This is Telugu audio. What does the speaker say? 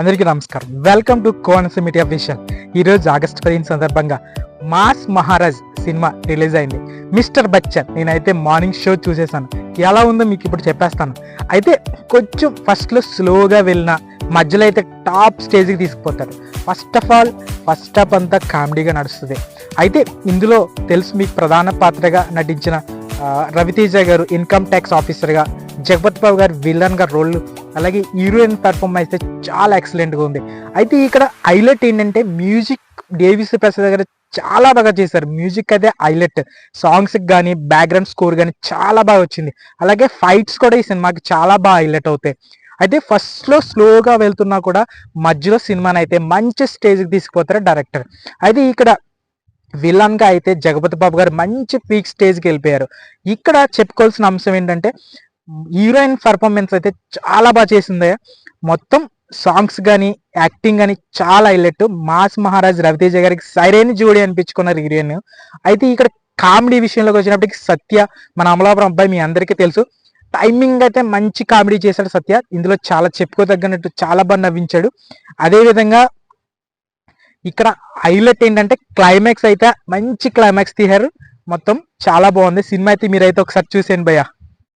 అందరికీ నమస్కారం. వెల్కమ్ టు కోనస మీడియా విషన్ ఈరోజు ఆగస్ట్ పదిహేను సందర్భంగా మాస్ మహారాజ్ సినిమా రిలీజ్ అయింది. మిస్టర్ బచ్చన్ నేనైతే మార్నింగ్ షో చూసేసాను. ఎలా ఉందో మీకు ఇప్పుడు చెప్పేస్తాను. అయితే కొంచెం ఫస్ట్లో స్లోగా వెళ్ళిన మధ్యలో అయితే టాప్ స్టేజ్కి తీసుకుపోతారు. First of all first half అంతా కామెడీగా నడుస్తుంది. అయితే ఇందులో తెలుసు మీకు ప్రధాన పాత్రగా నటించిన రవితేజ గారు ఇన్కమ్ ట్యాక్స్ ఆఫీసర్గా జగపత్ బాబు గారు విలన్గా రోల్ అలాగే హీరోయిన్ పెర్ఫార్మెన్స్ అయితే చాలా ఎక్సలెంట్గా ఉంది. అయితే ఇక్కడ హైలైట్ ఏంటంటే మ్యూజిక్ డేవిస్ ప్రసాద్ దగ్గర చాలా బాగా చేశారు. మ్యూజిక్ అయితే హైలైట్ సాంగ్స్కి కానీ బ్యాక్గ్రౌండ్ స్కోర్ కానీ చాలా బాగా వచ్చింది. అలాగే ఫైట్స్ కూడా ఈ సినిమాకి చాలా బాగా హైలైట్ అవుతాయి. అయితే ఫస్ట్లో స్లోగా వెళ్తున్నా కూడా మధ్యలో సినిమాని అయితే మంచి స్టేజ్కి తీసుకుపోతారు డైరెక్టర్ అయితే ఇక్కడ విలన్గా అయితే జగపతి బాబు గారు మంచి పీక్ స్టేజ్కి వెళ్ళిపోయారు. ఇక్కడ చెప్పుకోవాల్సిన అంశం ఏంటంటే హీరోయిన్ పర్ఫార్మెన్స్ అయితే చాలా బాగా చేసింది మొత్తం సాంగ్స్ కానీ యాక్టింగ్ కానీ చాలా హైలైట్. మాస్ మహారాజ్ రవితేజ గారికి సరైన జోడి అనిపించుకున్నారు హీరోయిన్. అయితే ఇక్కడ కామెడీ విషయంలోకి వచ్చినప్పటికి సత్య మన అమలాపురం అబ్బాయి మీ అందరికీ తెలుసు. టైమింగ్ అయితే మంచి కామెడీ చేశాడు సత్య. ఇందులో చాలా చెప్పుకోదగ్గనట్టు చాలా బాగా నవ్వించాడు. అదేవిధంగా ఇక్కడ హైలైట్ ఏంటంటే క్లైమాక్స్ అయితే మంచి క్లైమాక్స్ తీశారు. మొత్తం చాలా బాగుంది. సినిమా అయితే మీరైతే ఒకసారి చూసేయండి భయ్యా.